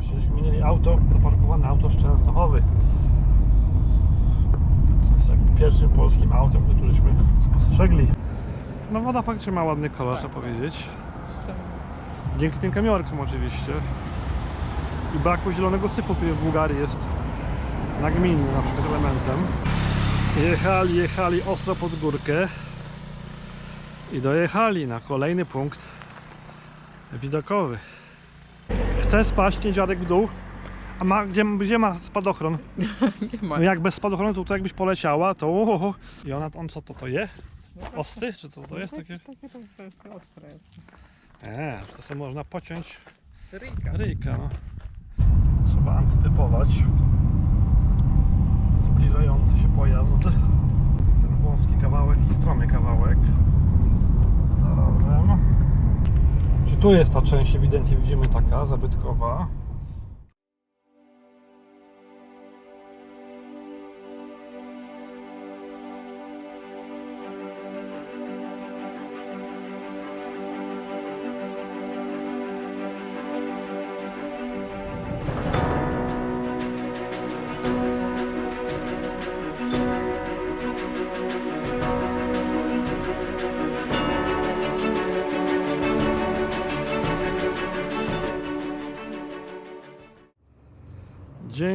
Właśnie minęli auto, zaparkowane auto z Częstochowy. Co jest jakby pierwszym polskim autem, które żeśmy spostrzegli. No woda faktycznie ma ładny kolor, trzeba powiedzieć. Dzięki tym kamiorkom oczywiście. I braku zielonego syfu, który w Bułgarii jest nagminny na przykład elementem. Jechali, jechali ostro pod górkę i dojechali na kolejny punkt widokowy. Chce spaść niedźwiadek w dół. A ma, gdzie, gdzie ma spadochron? Nie ma. No jak bez spadochronu to, to jakbyś poleciała, to ohoho. I ona, on co to to je? Osty? Czy co to jest takie? Takie to, to jest ostre jest. Eee, to sobie można pociąć Ryjka. ryjka. No. Trzeba antycypować zbliżający się pojazd. Ten wąski kawałek i stromy kawałek. Zarazem. Czy tu jest ta część ewidentnie widzimy taka zabytkowa?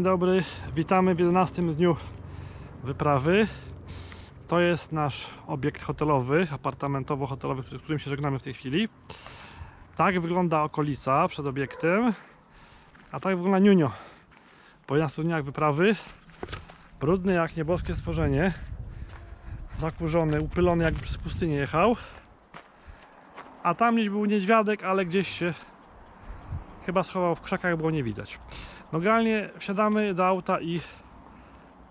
Dzień dobry, witamy w 11 dniu wyprawy. To jest nasz obiekt hotelowy, apartamentowo-hotelowy, z którym się żegnamy w tej chwili. Tak wygląda okolica przed obiektem, a tak wygląda Niunio. Po 11 dniach wyprawy, brudny jak nieboskie stworzenie, zakurzony, upylony jakby przez pustynię jechał. A tam gdzieś był niedźwiadek, ale gdzieś się chyba schował w krzakach, było nie widać. No generalnie wsiadamy do auta i,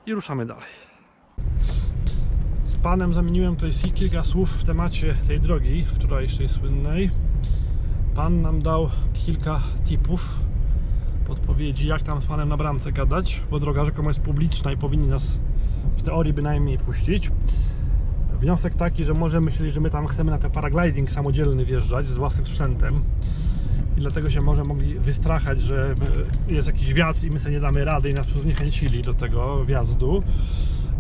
i ruszamy dalej. Z panem zamieniłem tutaj kilka słów w temacie tej drogi wczorajszej słynnej. Pan nam dał kilka tipów, podpowiedzi, jak tam z panem na bramce gadać, bo droga rzekomo jest publiczna i powinni nas w teorii bynajmniej puścić. Wniosek taki, że może myśleli, że my tam chcemy na ten paragliding samodzielny wjeżdżać z własnym sprzętem i dlatego się może mogli wystrachać, że jest jakiś wiatr i my sobie nie damy rady i nas zniechęcili do tego wjazdu,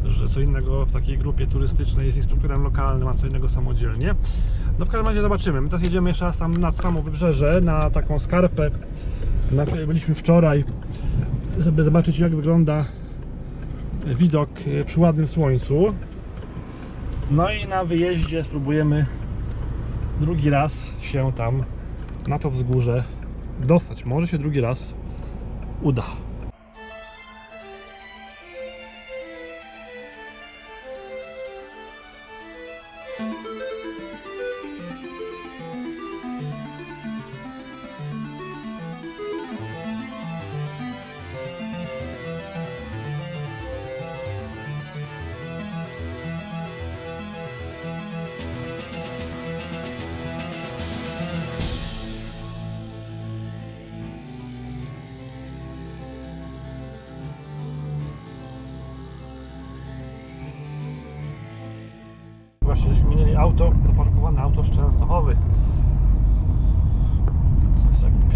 że co innego w takiej grupie turystycznej jest instruktorem lokalnym, a co innego samodzielnie. No w każdym razie zobaczymy. My teraz jedziemy jeszcze raz tam nad samo wybrzeże, na taką skarpę, na której byliśmy wczoraj, żeby zobaczyć jak wygląda widok przy ładnym słońcu. No i na wyjeździe spróbujemy drugi raz się tam na to wzgórze dostać. Może się drugi raz uda.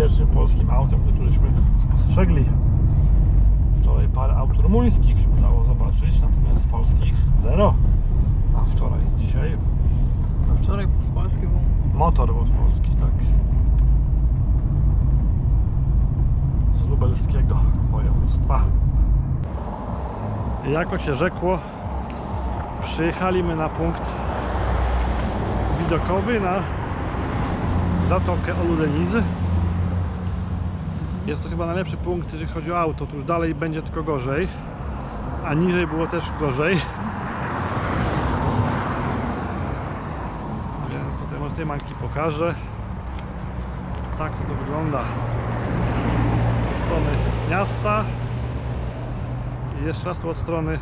Pierwszym polskim autem, które żeśmy spostrzegli. Wczoraj parę aut rumuńskich się udało zobaczyć, natomiast polskich zero. A wczoraj, dzisiaj A wczoraj z Polski był motor był z Polski, tak. Z lubelskiego województwa. I jako się rzekło, przyjechaliśmy na punkt widokowy na Zatokę Oludenizy. Jest to chyba najlepszy punkt, jeżeli chodzi o auto. Tu już dalej będzie tylko gorzej, a niżej było też gorzej. Więc tutaj może tej mańki pokażę. Tak to, to wygląda od strony miasta i jeszcze raz tu od strony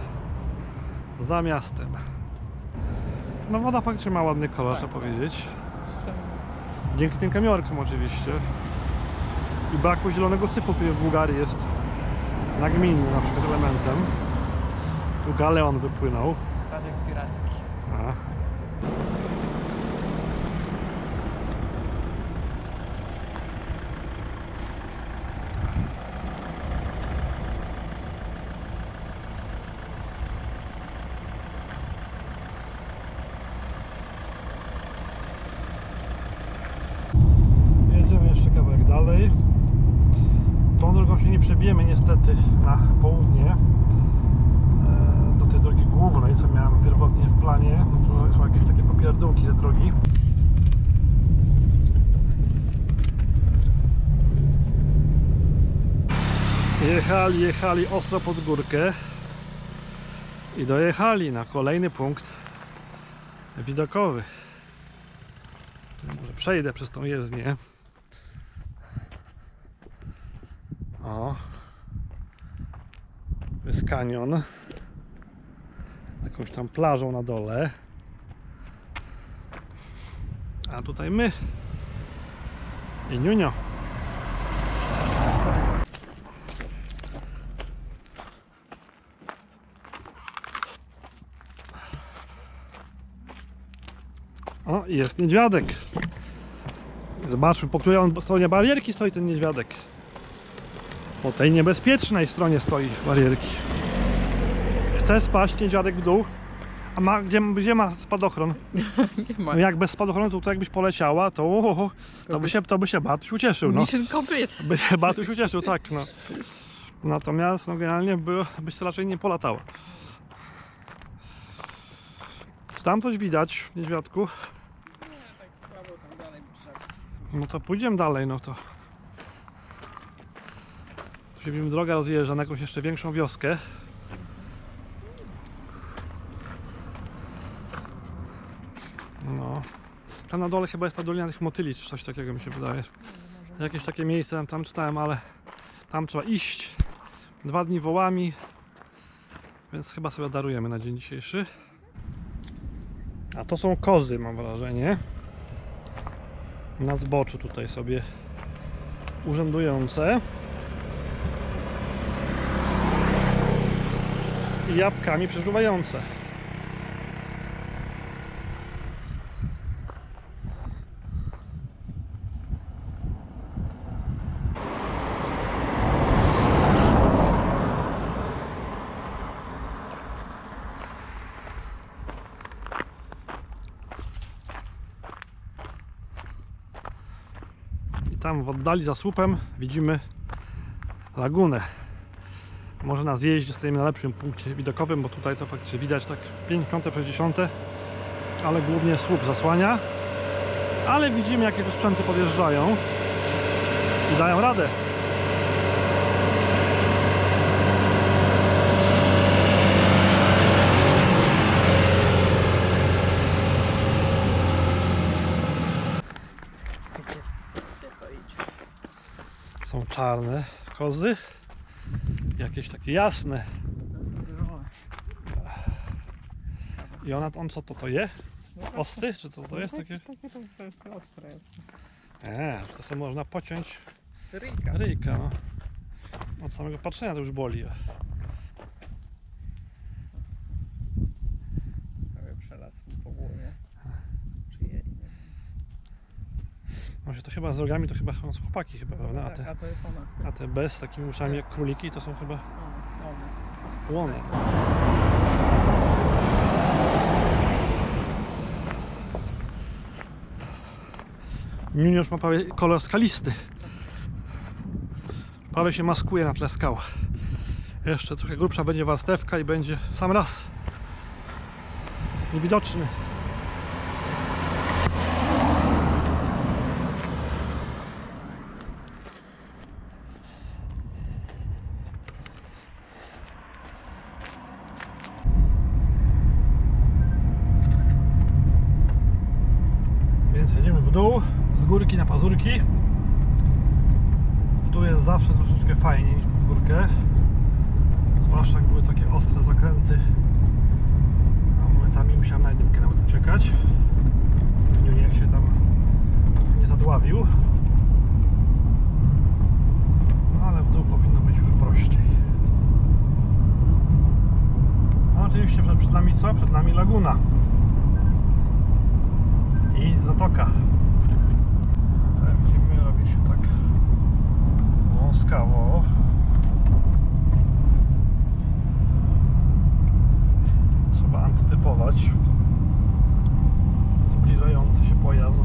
za miastem. No woda faktycznie ma ładny kolor, trzeba powiedzieć. Dzięki tym kamiorkom oczywiście. I braku zielonego syfu, który w Bułgarii jest nagminny na przykład elementem. Tu galeon wypłynął. statek piracki. A. drogą się nie przebijemy niestety na południe e, do tej drogi głównej, co miałem pierwotnie w planie. No są jakieś takie popierdółki te drogi. Jechali, jechali ostro pod górkę i dojechali na kolejny punkt widokowy. Może przejdę przez tą jezdnię. O. Jest kanion. Jakąś tam plażą na dole. A tutaj my. I Niunio. O, jest niedźwiadek. Zobaczmy, po której on stronie barierki stoi ten niedźwiadek. Po tej niebezpiecznej stronie stoi barierki. Chce spaść niedźwiadek w dół. A ma, gdzie, gdzie ma spadochron? Nie ma. No jak bez spadochronu, to tutaj jakbyś poleciała, to, o, to, by się, to by się Bartuś ucieszył. No. Mission complete. By się Bartuś ucieszył, tak. No. Natomiast no, generalnie by, byś to raczej nie polatała. Czy tam coś widać, niedźwiadku? Nie, tak słabo tam dalej brzeg. No to pójdziemy dalej, no to. Się droga rozjeżdża na jakąś jeszcze większą wioskę. No. Tam na dole chyba jest ta Dolina tych Motyli, czy coś takiego mi się wydaje. Jakieś takie miejsce tam, tam czytałem, ale tam trzeba iść. Dwa dni wołami. Więc chyba sobie darujemy na dzień dzisiejszy. A to są kozy, mam wrażenie na zboczu tutaj sobie urzędujące i jabłkami przeżuwające. Tam w oddali za słupem widzimy lagunę. Może na zjeździe stoimy na lepszym punkcie widokowym, bo tutaj to faktycznie widać tak 50 przez 10, ale głównie słup zasłania. Ale widzimy jakie tu sprzęty podjeżdżają i dają radę. Są czarne kozy, jakieś takie jasne. No, I ona, on co to to je? no, Osty? Czy co to jest takie? Takie to, ostre jest. Nie, to sobie można pociąć Ryjka. ryjka. No. Od samego patrzenia to już boli. Prawie przelazł mu po głowie. Czy jej, nie wiem. To chyba z rogami to chyba są chłopaki chyba, prawda? A Tak, te, a to jest ona. a te bez z takimi uszami jak króliki to są chyba O, ona. łony. Ma prawie kolor skalisty. Prawie się maskuje na tle skał. Jeszcze trochę grubsza będzie warstewka i będzie w sam raz niewidoczny. Więc jedziemy w dół, z górki na pazurki. W dół jest zawsze troszeczkę fajniej niż pod górkę. Zwłaszcza jak były takie ostre zakręty. A momentami musiałem na jedynkę nawet uciekać. Nie jak się tam nie zadławił. No ale w dół powinno być już prościej. No oczywiście przed, przed nami co? Przed nami laguna i zatoka. Tutaj widzimy, robi się tak wąskawo. Trzeba antycypować zbliżający się pojazd.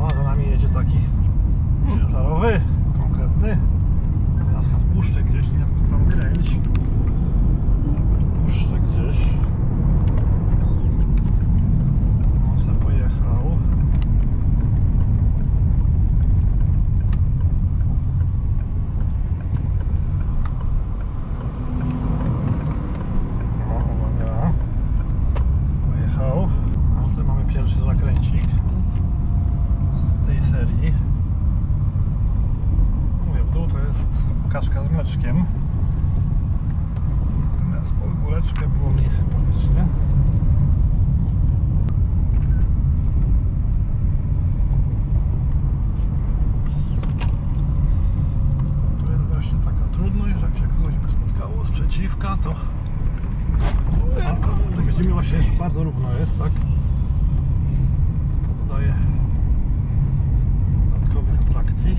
O, za nami jedzie taki ciężarowy, konkretny. jest kaszka z mleczkiem. Natomiast pod góreczkę było mniej sympatycznie. Tu jest właśnie taka trudność, że jak się kogoś by spotkało z przeciwka, to a, widzimy właśnie jest bardzo równo jest, tak? Więc to dodaje dodatkowych atrakcji.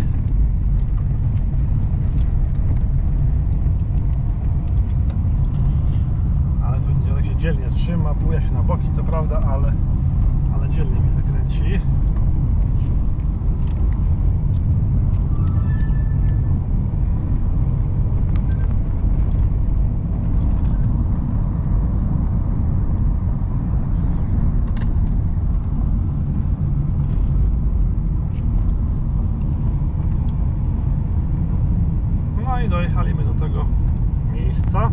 Ale tu dziadek się dzielnie trzyma, buja się na boki, co prawda, ale, ale dzielnie mi wykręci. No i dojechaliśmy do tego miejsca,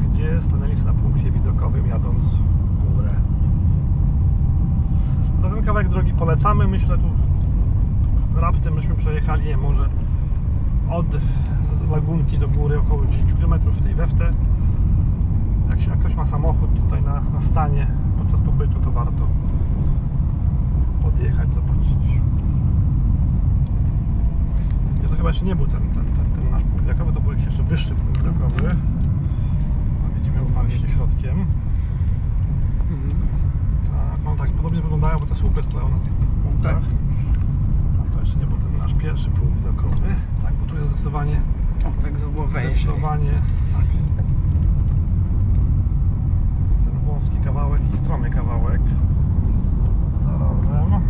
gdzie stanęliśmy na punkcie widokowym jadąc w górę. Na ten kawałek polecamy. Myślę tu raptem myśmy przejechali je może od lagunki do góry około 10 km w tej weftę. Jak, się, jak ktoś ma samochód tutaj na, na stanie podczas pobytu, to warto podjechać, zobaczyć. Ja to chyba jeszcze nie był ten nasz punkt widokowy, to był jakiś jeszcze wyższy punkt widokowy. A widzimy upaliście środkiem. Tak, no tak podobnie wyglądają, bo te słupy stoją na tych punktach. Tak. A to jeszcze nie był ten nasz pierwszy punkt widokowy. Tak, bo tu jest zdecydowanie, O, tak było węźle. zdecydowanie tak. Ten wąski kawałek i stromy kawałek. Zarazem.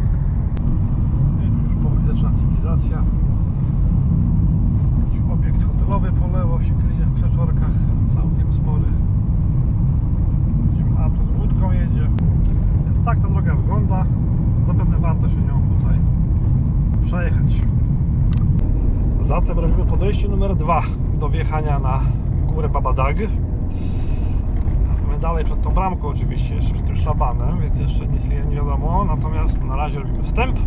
I tu już powoli zaczyna cywilizacja. Jakiś obiekt hotelowy po lewo się kryje w krzaczorkach, całkiem spory. Widzimy, a tu z łódką jedzie. Więc tak ta droga wygląda. Zapewne warto się nią tutaj przejechać. Zatem podejście numer dwa do wjechania na górę Babadag. My dalej przed tą bramką oczywiście, jeszcze przed tym szlabanem, więc jeszcze nic nie wiadomo. Natomiast na razie robimy wstęp.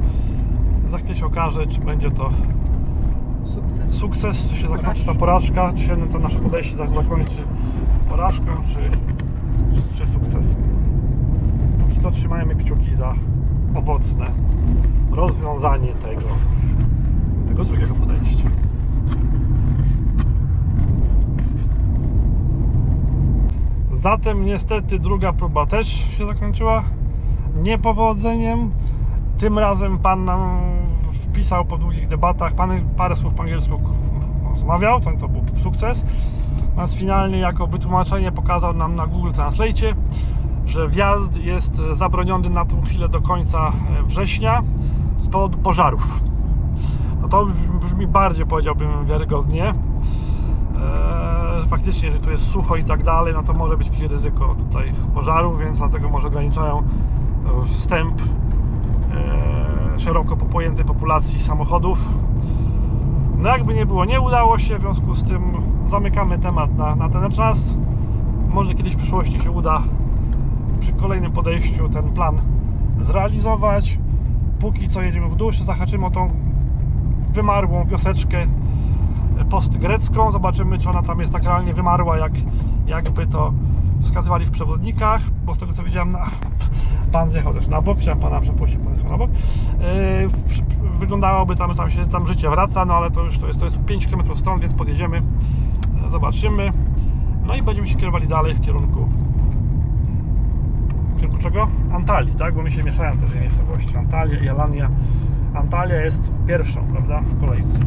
Za chwilę się okaże, czy będzie to Sukces. sukces, czy się zakończy ta porażka, czy się to nasze podejście za- zakończy porażką, czy, czy sukcesem. Póki to trzymajmy kciuki za owocne rozwiązanie tego, tego drugiego podejścia. Zatem niestety druga próba też się zakończyła niepowodzeniem. Tym razem pan nam wpisał po długich debatach, pan parę słów po angielsku rozmawiał, to, to był sukces. Natomiast finalnie jako wytłumaczenie pokazał nam na Google Translate, że wjazd jest zabroniony na tą chwilę do końca września z powodu pożarów. No to brzmi bardziej powiedziałbym wiarygodnie. Faktycznie, jeżeli tu jest sucho i tak dalej, no to może być jakieś ryzyko tutaj pożarów, więc dlatego może ograniczają e, wstęp e, szeroko pojętej populacji samochodów. No jakby nie było, nie udało się, w związku z tym zamykamy temat na, na ten czas. Może kiedyś w przyszłości się uda przy kolejnym podejściu ten plan zrealizować. Póki co jedziemy w dół, zahaczymy o tą wymarłą wioseczkę postgrecką. Zobaczymy, czy ona tam jest tak realnie wymarła, jak, jakby to wskazywali w przewodnikach, bo z tego co widziałem, na, pan zjechał też na bok, chciałem pana przepuścić, pan zjechał na bok. Yy, wyglądałoby tam, że tam się tam życie wraca, no ale to już to jest, to jest 5 km stąd, więc podjedziemy, e, zobaczymy. No i będziemy się kierowali dalej w kierunku w kierunku czego? Antalii, tak? Bo mi się mieszają te dwie miejscowości. Antalia i Alania. Antalia jest pierwszą, prawda? W kolejce.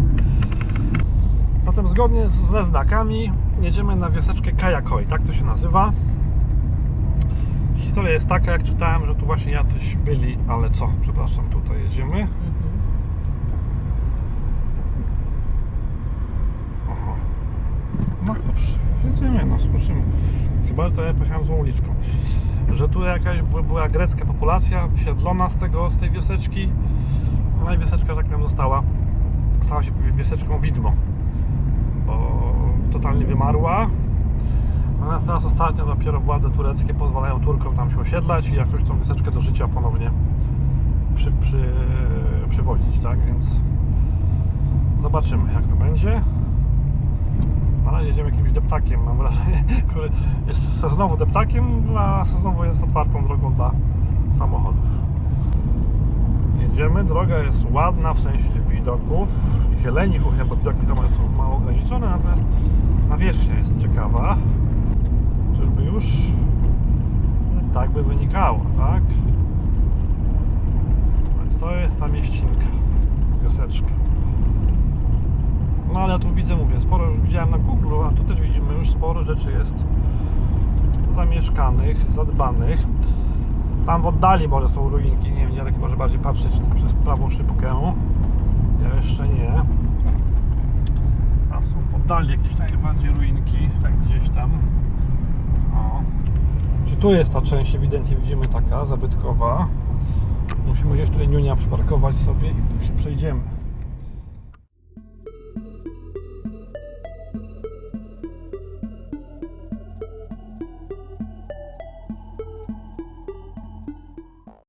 Zatem zgodnie z- ze znakami jedziemy na wioseczkę Kajakoi, tak to się nazywa. Historia jest taka, jak czytałem, że tu właśnie jacyś byli, ale co? Przepraszam, tutaj jedziemy. Mhm. Aha. No dobrze, jedziemy, no zobaczymy. Chyba to ja pojechałem złą uliczką. Że tu jakaś by- była grecka populacja wysiedlona z, tego, z tej wioseczki. No i wioseczka, że tak powiem, została, stała się wioseczką widmo. Totalnie wymarła. Natomiast teraz ostatnio dopiero władze tureckie pozwalają Turkom tam się osiedlać i jakoś tą wioseczkę do życia ponownie przy, przy, przywozić, tak? Więc Zobaczymy jak to będzie. Na razie jedziemy jakimś deptakiem, mam wrażenie, który jest sezonowo deptakiem, a sezonowo jest otwartą drogą dla samochodów. Jedziemy, droga jest ładna w sensie widoków, zieleni głównie, bo widoki tam są mało ograniczone, natomiast nawierzchnia jest ciekawa. Czyżby już tak by wynikało, tak? Więc to jest ta mieścinka, wioseczka. No ale tu widzę, mówię, sporo już widziałem na Google, a tu też widzimy już sporo rzeczy jest zamieszkanych, zadbanych. Tam w oddali może są ruinki, nie wiem, ja tak może bardziej patrzeć przez prawą szybkę. Ja jeszcze nie. Tam są w oddali jakieś takie Tak. bardziej ruinki, Tak. gdzieś tam. O. Czy tu jest ta część, ewidentnie widzimy taka, zabytkowa. Musimy gdzieś tutaj Niunia przyparkować sobie i tu się przejdziemy.